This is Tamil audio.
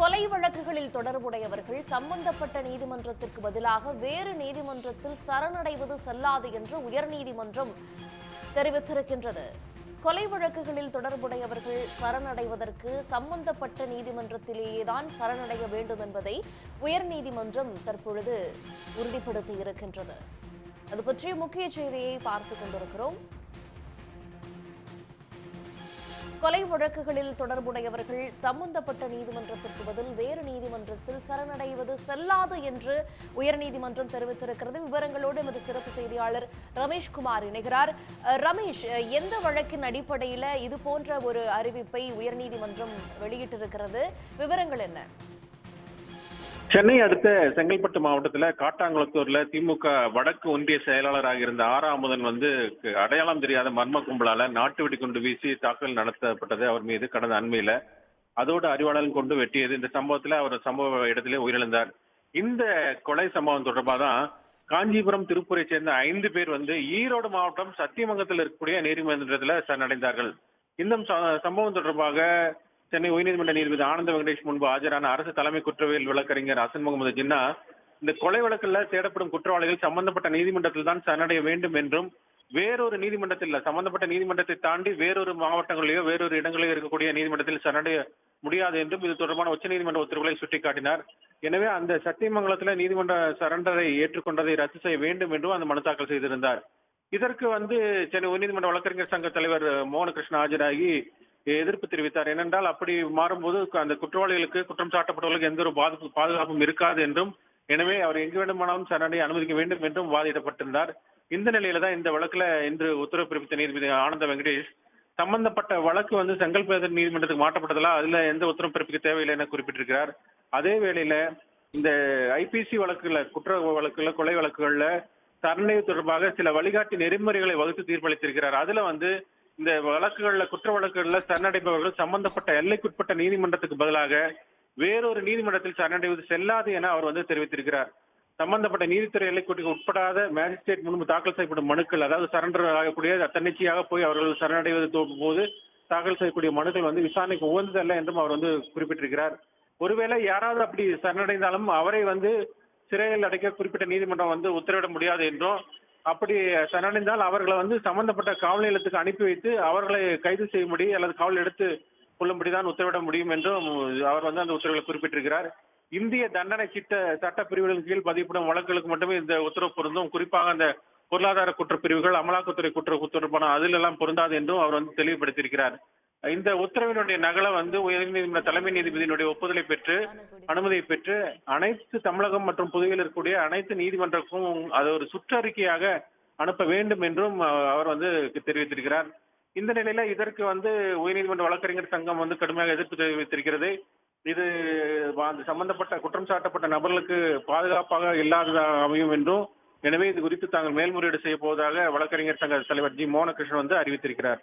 கொலை வழக்குகளில் தொடர்புடையவர்கள் சம்பந்தப்பட்ட நீதிமன்றத்திற்கு பதிலாக வேறு நீதிமன்றத்தில் சரணடைவது செல்லாது என்று உயர்நீதிமன்றம் தெரிவித்திருக்கின்றது. கொலை வழக்குகளில் தொடர்புடையவர்கள் சரணடைவதற்கு சம்பந்தப்பட்ட நீதிமன்றத்திலேயேதான் சரணடைய வேண்டும் என்பதை உயர்நீதிமன்றம் தற்பொழுது உறுதிப்படுத்தி இருக்கின்றது அது பற்றிய முக்கிய செய்தியை பார்த்துக் கொண்டிருக்கிறோம். கொலை வழக்குகளில் தொடர்புடையவர்கள் சம்பந்தப்பட்ட நீதிமன்றத்திற்கு பதில் வேறு நீதிமன்றத்தில் சரணடைவது செல்லாது என்று உயர்நீதிமன்றம் தெரிவித்திருக்கிறது. விவரங்களோடு எமது சிறப்பு செய்தியாளர் ரமேஷ் குமார் இணைகிறார் ரமேஷ் எந்த வழக்கின் அடிப்படையில் இது போன்ற ஒரு அறிவிப்பை உயர்நீதிமன்றம் வெளியிட்டிருக்கிறது? விவரங்கள் என்ன? சென்னை அடுத்த செங்கல்பட்டு மாவட்டத்துல காட்டாங்குளத்தூர்ல திமுக வடக்கு ஒன்றிய செயலாளராக இருந்த ஆரா அமுதன் வந்து அடையாளம் தெரியாத மர்ம கும்பலால நாட்டு வெடிகுண்டு வீசி தாக்குதல் நடத்தப்பட்டது அவர் மீது கடந்த அண்மையில. அதோடு அறிவாளன் கொண்டு வெட்டியது. இந்த சம்பவத்துல அவர் சம்பவ இடத்திலே உயிரிழந்தார். இந்த கொலை சம்பவம் தொடர்பாக தான் காஞ்சிபுரம் திருப்பூரை சேர்ந்த ஐந்து பேர் வந்து ஈரோடு மாவட்டம் சத்தியமங்கலத்தில் இருக்கக்கூடிய நீதிமன்றத்துல சரணடைந்தார்கள். இந்த ச- சம்பவம் தொடர்பாக சென்னை உயர்நீதிமன்ற நீதிபதி ஆனந்த வெங்கடேஷ் முன்பு ஆஜரான அரசு தலைமை குற்றவியல் வழக்கறிஞர் அசன் முகமது ஜின்னா இந்த கொலை வழக்கில் தேடப்படும் குற்றவாளிகள் சம்பந்தப்பட்ட நீதிமன்றத்தில் தான் சரணடைய வேண்டும் என்றும் வேறொரு நீதிமன்றத்தில் சம்பந்தப்பட்ட நீதிமன்றத்தை தாண்டி வேறொரு மாவட்டங்களிலோ வேறொரு இடங்களிலோ இருக்கக்கூடிய நீதிமன்றத்தில் சரணடைய முடியாது என்றும் இது தொடர்பான உச்சநீதிமன்ற உத்தரவுகளை சுட்டிக்காட்டினார். எனவே அந்த சத்தியமங்கலத்தில் நீதிமன்ற சரண்டரை ஏற்றுக்கொண்டதை ரத்து செய்ய வேண்டும் என்றும் அந்த மனு தாக்கல் செய்திருந்தார். இதற்கு வந்து சென்னை உயர்நீதிமன்ற வழக்கறிஞர் சங்க தலைவர் மோகனகிருஷ்ணன் ஆஜராகி எதிர்ப்பு தெரிவித்தார். ஏனென்றால் அப்படி மாறும்போது அந்த குற்றவாளிகளுக்கு குற்றம் சாட்டப்பட்டவர்களுக்கு எந்த ஒரு பாதுகாப்பு பாதுகாப்பும் இருக்காது என்றும் எனவே அவர் எங்கு வேண்டுமானாலும் சரணடைய அனுமதிக்க வேண்டும் என்றும் வாதிடப்பட்டிருந்தார். இந்த நிலையில தான் இந்த வழக்குல இன்று உத்தரவு பிறப்பித்த நீதிபதி ஆனந்த வெங்கடேஷ் சம்பந்தப்பட்ட வழக்கு வந்து செங்கல்பட்டு நீதிமன்றத்துக்கு மாற்றப்பட்டதால அதுல எந்த உத்தரவு பிறப்பிக்க தேவையில்லை என குறிப்பிட்டிருக்கிறார். அதே வேளையில இந்த ஐபிசி வழக்குல குற்ற வழக்குல கொலை வழக்குகள்ல சரணை தொடர்பாக சில வழிகாட்டி நெறிமுறைகளை வகுத்து தீர்ப்பளித்திருக்கிறார். அதுல வந்து இந்த வழக்குகள்ல குற்ற வழக்குகள்ல சரணடைபவர்கள் சம்பந்தப்பட்ட எல்லைக்குட்பட்ட நீதிமன்றத்துக்கு பதிலாக வேறொரு நீதிமன்றத்தில் சரணடைவது செல்லாது என அவர் வந்து தெரிவித்திருக்கிறார். சம்பந்தப்பட்ட நீதித்துறை எல்லைக்குட்டுக்கு உட்படாத மேஜிஸ்ட்ரேட் முன்பு தாக்கல் செய்யப்படும் மனுக்கள் அதாவது சரண்டர் ஆகக்கூடிய தன்னிச்சையாக போய் அவர்கள் சரணடைவது போது தாக்கல் செய்யக்கூடிய மனுக்கள் வந்து விசாரணைக்கு உகந்ததல்ல என்றும் அவர் வந்து குறிப்பிட்டிருக்கிறார். ஒருவேளை யாராவது அப்படி சரணடைந்தாலும் அவரை வந்து சிறையில் அடைக்க குறிப்பிட்ட நீதிமன்றம் வந்து உத்தரவிட முடியாது என்றும் அப்படி சரணடைந்தால் அவர்களை வந்து சம்பந்தப்பட்ட காவல் நிலையத்துக்கு அனுப்பி வைத்து அவர்களை கைது செய்யும்படி அல்லது காவல் எடுத்து கொள்ளும்படிதான் உத்தரவிட முடியும் என்றும் அவர் வந்து அந்த உத்தரவில் குறிப்பிட்டிருக்கிறார். இந்திய தண்டனை சிட்ட சட்ட பிரிவுகளின் கீழ் பதியப்படும் வழக்குகளுக்கு மட்டுமே இந்த உத்தரவு பொருந்தும். குறிப்பாக அந்த பொருளாதார குற்றப்பிரிவுகள் அமலாக்கத்துறை குற்ற தொடர்பான அதில் எல்லாம் பொருந்தாது என்றும் அவர் வந்து தெளிவுபடுத்தியிருக்கிறார். இந்த உத்தரவினுடைய நகலை வந்து உயர்நீதிமன்ற தலைமை நீதிபதியினுடைய ஒப்புதலை பெற்று அனுமதியை பெற்று அனைத்து தமிழகம் மற்றும் புதுவையில் இருக்கக்கூடிய அனைத்து நீதிமன்றக்கும் அது ஒரு சுற்றறிக்கையாக அனுப்ப வேண்டும் என்றும் அவர் வந்து தெரிவித்திருக்கிறார். இந்த நிலையில இதற்கு வந்து உயர்நீதிமன்ற வழக்கறிஞர் சங்கம் வந்து கடுமையாக எதிர்ப்பு தெரிவித்திருக்கிறது. இது அந்த சம்பந்தப்பட்ட குற்றம் சாட்டப்பட்ட நபர்களுக்கு பாதுகாப்பாக இல்லாததாக அமையும் என்றும் எனவே இது குறித்து தாங்கள் மேல்முறையீடு செய்ய போவதாக வழக்கறிஞர் சங்க தலைவர் ஜி. மோகனகிருஷ்ணன் வந்து அறிவித்திருக்கிறார்.